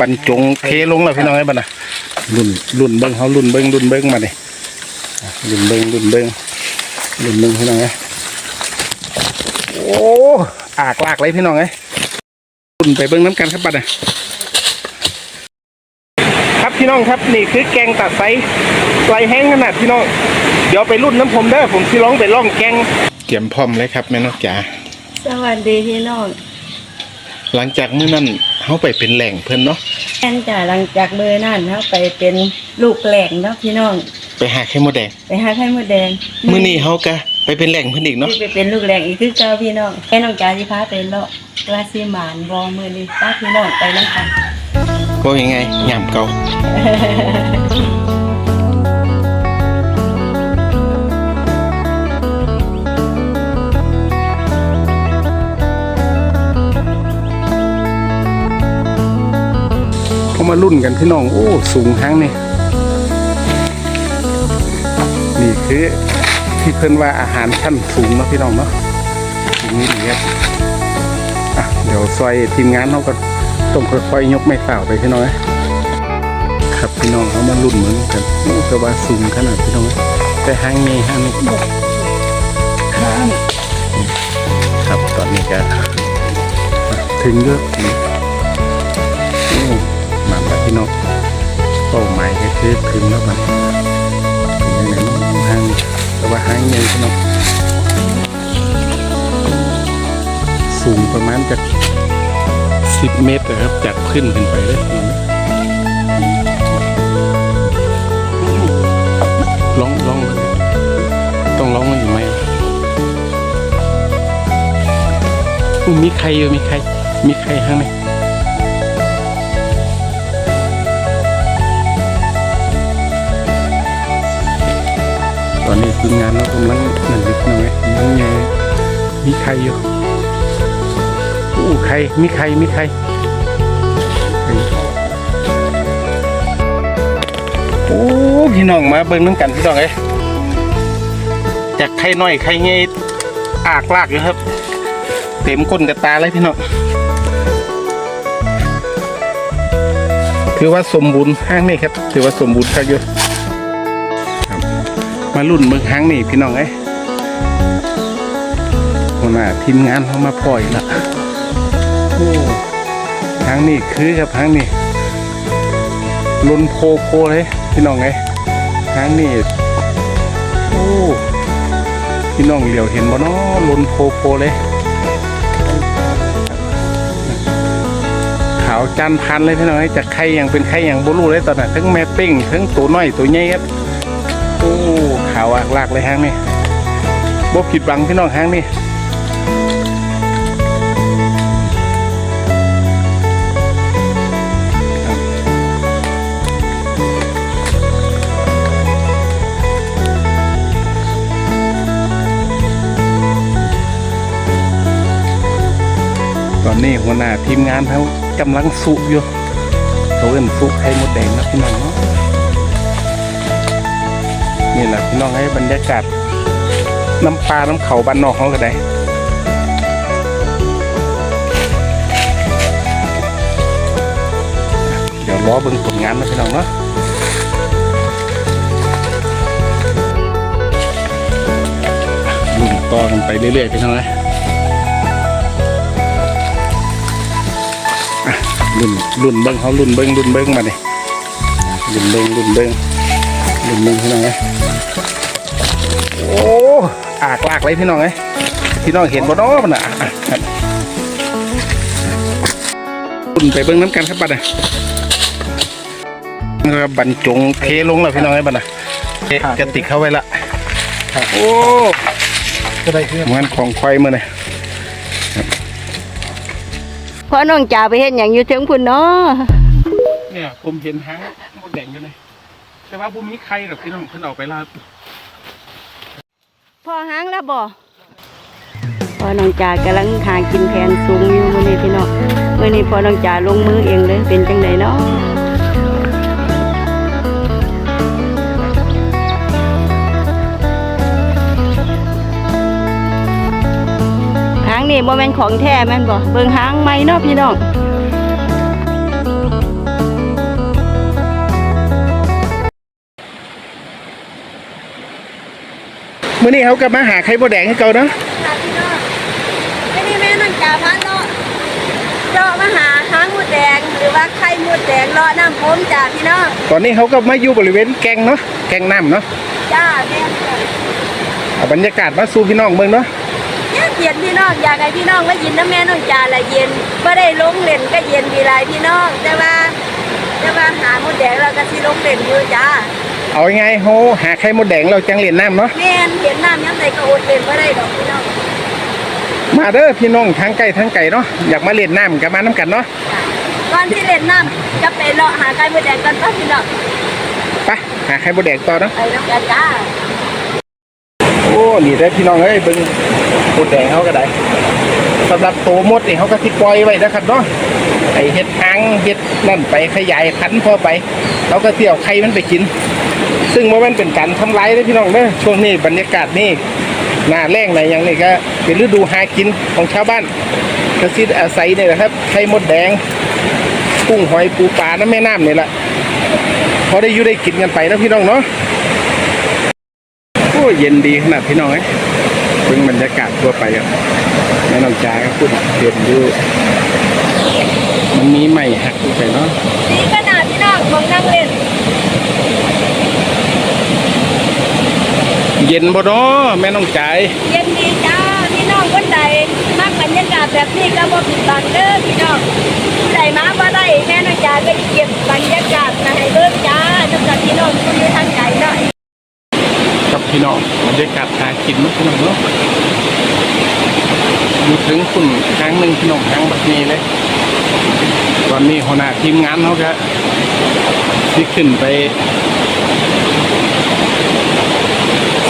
บรรจงเทลงแล้วพี่น้องไอ้บัดน่ะรุ่นรุ่นเบิ้งเขารุ่นเบิ้งรุ่นเบิ้งมาเนี่ยรุ่นเบิ้งรุ่นเบิ้งรุ่นเบิ้งพี่น้องไอ้โอ้อากลากเลยพี่น้องไอ้รุ่นไปเบิ้งน้ำกันครับบัดน่ะครับพี่น้องครับนี่คือแกงตัดไซไลแห้งขนาดพี่น้องเดี๋ยวไปรุ่นน้ำผมเด้อผมสิร้องไปล่องแกงเกี่ยมพร้อมเลยครับแม่นกจ๋าสวัสดีพี่น้องหลังจากมื้อนั้น เขาไปเป็นแหล่งเพิ่นเนาะแอนจ่าหลังจากเบอร์นั่นเขาไปเป็นลูกแหลงเนาะพี่น้อง ไปหาไข่มดแดง ไปหาไข่มดแดงมื้อนี้เขาก็ไปเป็นแหล่งเพิ่นอีกเนาะที่ไปเป็นลูกแหลงอีกคือเจ้าพี่น้องแค่น้องจ่าที่พาไปเลาะราศีหมานบอมือนี้ป้าพี่น้องไปแล้วกันก็ยังไงยามเก่า มารุ่นกันพี่น้อง โอ้สูงทั้งนี่นี่คือที่เพิ่นว่าอาหารชั้นสูงนะพี่น้องเนาะสูงนี่ดีครับเดี๋ยวซอยทีมงานเขาก็ต้องค่อยๆยกไม้เปล่าไปพี่น้องเอ้ยครับพี่น้องเขามารุ่นเหมือนกันโอ้แต่ว่าสูงขนาดพี่น้องแต่ห้างนี้ห้างนี้ครับตอนนี้ก็ถึงเลือกโอ้ มาแล้วพี่น้องเป้าหมายก็คือถึงแล้วมันยังไงเนห้างแต่ว่าห้างใหญ่ขนาดสูงประมาณจากสิบเมตรนะครับจากขึ้นขึ้นไปเลยลองลองต้องลองอยู่ไหมอู้มีใครอยู่มีใคร มีใครข้างใน อนนี้ทีมงานเรากำลังนั่นเล็กน้อยยังไงมีใครอยู่อู้ใครมีใครมีใครโอ้พี่น้องมาเบิ่งน้ำกันพี่น้องเอ้ยจากไข่น้อยไข่ใหญ่อากลากอยู่ครับ เต็มก้นกระตาเลยพี่น้องถือว่าสมบูรณ์ห้างนี่ครับ ถือว่าสมบูรณ์ครับเยอะ มารุ่นเมืองห้างนี่พี่น้องเอ้ยหัวหน้าทีมงานเขามาปล่อยละโอ้หางนี่คือครับห้างนี่ลุนโพโพเลยพี่น้องไงทางนี้โอ้พี่น้องเหลียวเห็นบ่เนาะลุนโพโพเลยขาวจันพันเลยพี่น้องไอ้จากไข่อย่างเป็นไข่อย่างบรูเลยตอนนั้นทั้งแม่เป้งทั้งตัวน้อยตัวใหญ่ครับโอ้ ขาวอากลากเลยฮางนี่บ่ผิดบังพี่น้องฮางนี่ตอนนี้หัวหน้าทีมงานเขากำลังสุอยู่เขาเอิ้นสุไข่มดแดงนะพี่น้องเนาะ นี่แหละพี่น้องให้บรรยากาศน้ำปลาน้ำเขาบ้านนอกเขาก็ได้เดี๋ยวรอเบิ่งผลงานนะพี่น้องเนาะลุ่นต่อกันไปเรื่อยๆพี่น้องเลยรุ่นรุ่นเบิ้งเขารุ่นเบิ้งรุ่นเบิ้งมาเนี่ยรุ่นเบิ้งรุ่นเบิ้ง รุ่นเบิ้งพี่น้องไงโอ้อากลากเลยพี่น้องไงพี่น้องเห็นบ่เนาะมันอะอะอะรุ่นไปเบิ้งน้ำกันครับบัดน่ะนะครับบรรจงเทลงแล้วพี่น้องไอ้บัดน่ะเทกระติกเข้าไว้ละโอ้ก็ได้ขึ้นเหมือนของควายมือเนี่ยเพราะน้องจ่าไปเห็นอย่างอยู่ถึงพุ่นเนาะเนี่ยผมเห็นหางมดแดงอยู่เลย แต่ว่าผมมีใครหรอกพี่น้องเพิ่นเอาไปลาพอหางแล้วบ่พอน้องจ่ากำลังหากินแผนสูงอยู่มื้อนี้พี่น้องมื้อนี้พอน้องจ่าลงมือเองเลยเป็นจังไดเนาะหางนี่บ่แม่นของแท้แม่นบ่เบิ่งหางใหม่เนาะพี่น้อง มื้อนี้เขากลับมาหาไข่มดแดงให้เก่าเนาะค่ะพี่น้องไม่ได้แม่น้องจ่าพันเนาะเจาะมาหาค้างมดแดงหรือว่าไข่มดแดงเลาะน้ำผมจ้าพี่น้องตอนนี้เขาก็มาอยู่บริเวณแกงเนาะแกงน้ำเนาะจ้าแม่จ้าเอาบรรยากาศมาสู่พี่น้องเบิ่งเนาะเย็นเย็นพี่น้องอยากให้พี่น้องมายินน้ำแม่น้องจ่าละเย็นไม่ได้ลงเล่นก็เย็นดีไรพี่น้องแต่ว่าแต่ว่าหามดแดงเราก็สิลงเล่นอยู่จ้า เอาไงเขาหาไข่มดแดงเราจังเล่นน้ำเนาะแม่นเห็นน้ำยังไงก็อดเล่นไม่ได้ดอกพี่น้องมาเด้อพี่น้องทั้งไก่ทั้งไก่เนาะอยากมาเล่นน้ำกับมาน้ำกันเนาะจ้ะก่อนที่เล่นน้ำจะไปเลาะหาไก่มดแดงกันป่ะพี่น้องไปหาไข่มดแดงต่อเนาะไปน้ำกันจ้าโอ้นี่ได้อพี่น้องเอ้ยเบิ่งมดแดงเขาก็ได้สำหรับโตมดนี่เขาก็สิปล่อยไว้นะครับเนาะไอเห็ดหางเห็ดนั่นไปขยายพันธุ์พอไปเขาก็เสี่ยวไข่มันไปกิน ซึ่งว่ามันเป็นการทำร้ายเลยพี่น้องเด้อช่วงนี้บรรยากาศนี่หน้าแรงในอย่างนี้ก็เป็นฤดูหากินของชาวบ้านก็สิอาศัยนี่แหละครับไข่มดแดงกุ้งหอยปูปลาน้ำแม่น้ำนี่แหละพอได้อยู่ได้กินกันไปนะพี่น้องเนาะโอ้ยเย็นดีขนาดพี่น้องเอ้ยเพิ่งบรรยากาศทั่วไปอะแม่น้องจ๋าก็พูดเห็นอยู่มันมีใหม่หักอยู่ไปเนาะดีขนาดพี่น้องมองนั่งเล่น เย็นบ่เนาะแม่น้องจ๋าเย็นดีจ้าพี่น้องคนใดมักบรรยากาศแบบนี้ก็บ่ผิดหวังเด้อพี่น้องผู้ใดมาบ่ได้แม่น้องจ๋าก็จะเก็บบรรยากาศมาให้เบิ่งจ้าสำหรับพี่น้องคนอยู่ทางไกลเนาะกับพี่น้องบรรยากาศหากินเนาะพี่น้องเนาะอยู่ถึงคุณครั้งหนึ่งพี่น้องครั้งแบบนี้เลยตอนนี้หัวหน้าทีมงานเขาก็ที่ขึ้นไป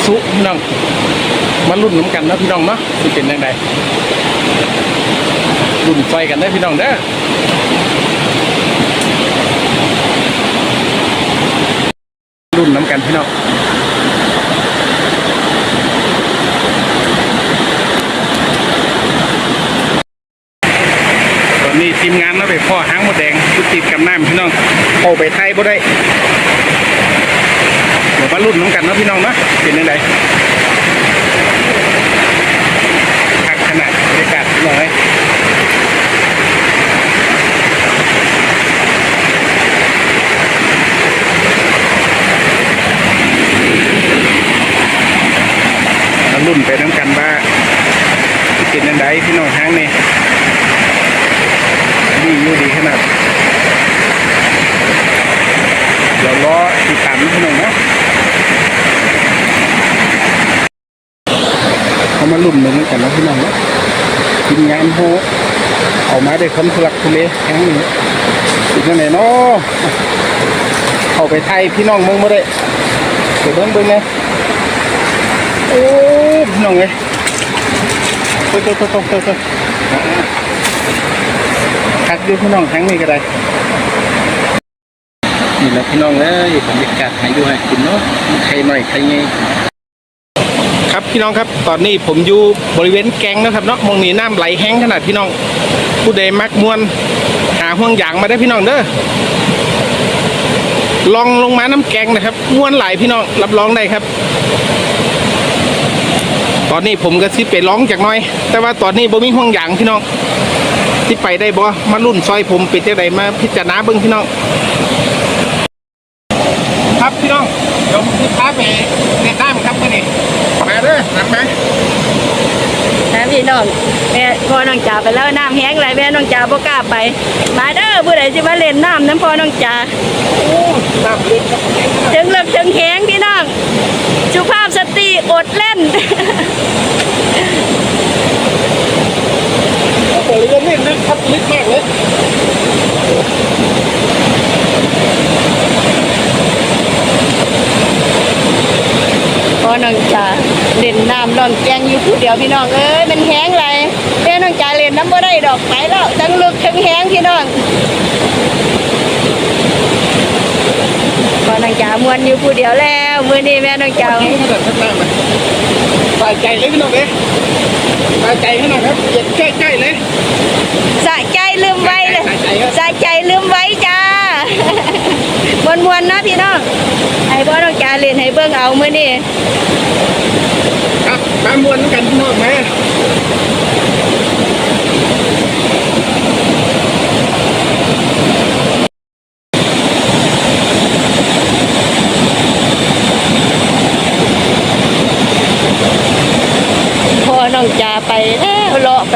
สุพี่น้องมารุ่นน้ำกันนะพี่น้องเนาะสิเป็นยังไงรุ่นไฟกันได้พี่น้องเด้อรุ่นน้ำกันพี่น้องตอนนี้ทีมงานเราไปพ่อหางมดแดงยุติดกับน้ำพี่น้องเข้าไปไทยบ่ได้ รุ่นน้องกันเนาะพี่น้องเนาะเป็นยังไงคักขนาดบรรยากาศพี่น้องเลยรุ่นไปน้ำกันว่าสิเป็นยังไงพี่น้องหางนี่ ดีอยู่ดีขนาดเดี๋ยวล้อติดตามนิดหน่อยนะ เขามาลุ่มหนึ่งกันนะพี่น้องนะทีมงานโฮเอามาได้คนทุลักทุเลแข็งนี่อีกยังไงเนาะเข้าไปไทยพี่น้องเมืองมาได้เดี๋ยวเบิ้งเบิ้งนะโอ้พี่น้องเลยโต๊ะโต๊ะโต๊ะโต๊ะโต๊ะคักอยู่พี่น้องทั้งนี้ก็ได้นี่แหละพี่น้องเอ้ยบรรยากาศให้ดูให้กินเนาะใครหน่อยใครไง ครับพี่น้องครับตอนนี้ผมอยู่บริเวณแกงนะครับเนาะมองนี้น้ำไหลแห้งขนาดพี่น้อง ผู้ใดมักมวนหาห่วงยางมาได้พี่น้องเด้อลองลงมาน้ำแกงนะครับมวนไหลพี่น้องรับรองได้ครับ ตอนนี้ผมก็สิไปร้องจากน้อย แต่ว่าตอนนี้บ่มีห่วงยางพี่น้องที่ไปได้บ่มารุ่นซอยผมเป็นจังไดมาพิจารณาเบิ่งพี่น้อง ครับพี่น้องเดี๋ยวผมสิพาไปเล่นน้ำครับมื้อนี้มาเด้อนัดมา นะพี่น้องแม่พ่อ น้องจ๋าไปแล้วน้ำแห้งไหลแม่น้องจ๋าบ่กล้าไป มาเด้อผู้ใดสิมาเล่นน้ำน้ำพ่อน้องจ๋าโอ้น้ำลึกครับถึงเลิกถึงแห้งพี่น้องสุภาพสตรีอดเล่นโอ้โหเรือนี่ลึกครับลึกมากเลยพ่อน้องจ๋าเล่นน้ำน้องแกงอยู่ผู้เดียวพี่น้องเอ้ยมันแห้งไรแม่ น้องจ๋าเล่นน้ำบ่ได้ดอกไปแล้วทั้งลึกทั้งแห้งพี่น้องพ่อน้องจ๋ามวนอยู่ผู้เดียวแล้วมื้อนี้แม่น้องจ๋าจริงขนาดข้างล่างนะสายใจเลยพี่น้องเอ้ยสายใจขนาดครับเย็นใกล้ๆเลยสะใจลืมไว้เลยสะใจครับสะใจลืมไว้จ้ามวนมวนๆเนาะพี่น้องอันให้พ่อน้องจ๋าเล่นให้เบิ่งเอามื้อนี้ครับตามมวนกันพี่น้องไหม พ่อน้องจ๋าไปแล้วเลาะไป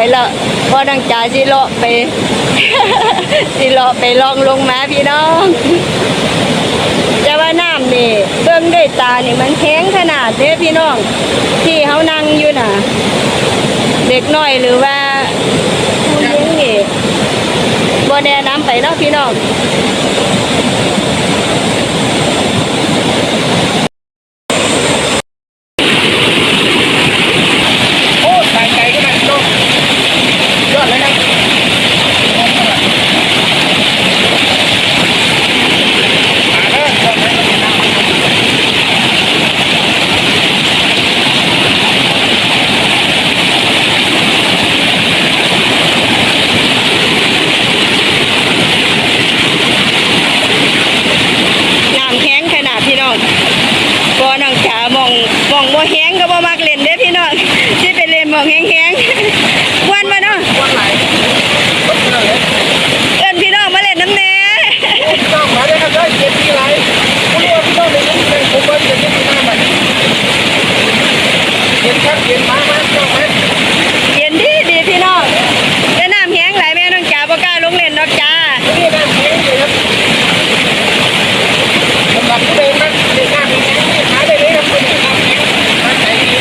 แล้วพ่อน้องจ่าสิเลาะไป สิเลาะไปลองลงมาพี่น้องแต่ว่าน้ำนี่เบิ่งด้วยตานี่มันแข็งขนาดเด้พี่น้อง ที่เขานั่งอยู่น่ะ เด็กน้อยหรือว่าผู้หญิงนี่บ่แนะนำไปเนาะพี่น้อง โอ้สายใจก็ได้พี่น้องยอดเลยครับมาเด้อยอดเลยครับ น้ำแห้งขนาดพี่น้องบ่น้องจ๋า มองมองบ่แห้งก็บ่มักเล่นเด้พี่น้องที่ไปเล่นมองแห้งๆควนมาเนาะวันไหลเอิ้นพี่น้องมาเล่นน้ำแน่พี่น้องมาเลยครับได้เจ็ดปีไรคุณรู้ว่าพี่น้องได้ยินไหมผมว่าเจ็ดปีหน้าใหม่เห็นครับเห็นมาพี่น้องไหม เย็นดีดีพี่น้องแต่น้ำแห้งหลายแม่น้องจ๋าบ่กล้าลงเล่นดอกจ้า นี่นะเสียงเลยครับสำหรับผู้เล่นนะเล่นหน้ามีแข็งหาได้เลยครับคนที่ทำแข็งมาใจดี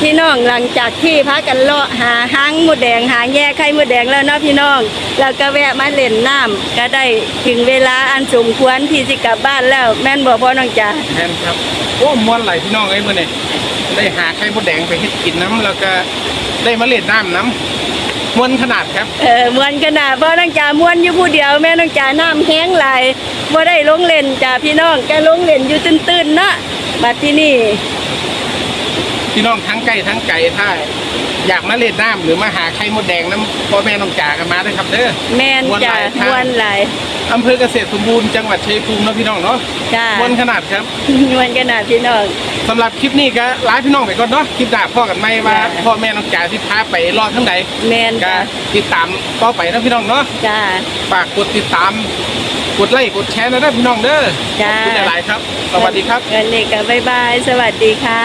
พี่น้องห ลังจากที่พากันเลาะหาหางหมดแดงหาแย่ไข่หมดแดงแล้วเนาะพี่น้อง แล้วก็แวะมาเล่นน้ำก็ได้ถึงเวลาอันสมควรที่สิกลับบ้านแล้วแม่นบ่พ่อน้องจ๋าแทนครับโอ้มวนไหลพี่น้องไอ้เมื่อนี่ได้หาไข่มดแดงไปเฮ็ดกินน้ำแล้วก็ได้มาเล่นน้ำน้ำมวนขนาดครับเออมวนขนาดพ่อน้องจ๋ามวนอยู่ผู้เดียวแม่น้องจ๋าน้ำแห้งไหลายบ่ได้ลงเล่นจ้าพี่น้องแกลงเล่นอยู่ตื้นๆเนาะบัดที่นี่ พี่น้องทั้งไก่ทั้งไก่ถ้าอยากมาเล่นน้ำหรือมาหาไข่มดแดงน้ำพ่อแม่น้องจ๋ากันมาได้ครับเด้อแม่นจ้าม่มววนนหหลาลายยอำเภอเกษตรสมบูรณ์จังหวัดชัยภูมิเนาะพี่น้องเนาะจ้ามวนขนาดครับมวนขนาดพี่น้องสำหรับคลิปนี้ก็ลาพี่น้องไปก่อนเนาะคลิปหน้าพ่อกันไหมว่าจ้ะพ่อแม่น้องจ๋าที่พาไปรอดทั้งไหนแม่นก็จ้าติดตามต่อไปนะพี่น้องเนาะจ้าฝากกดติดตามกดไลค์กดแชร์นะเด้อพี่น้องเด้อขจ้าอบคุณหลายๆครับ สวัสดีครับวันนี้ก็บ๊ายบาย สวัสดีค่ะ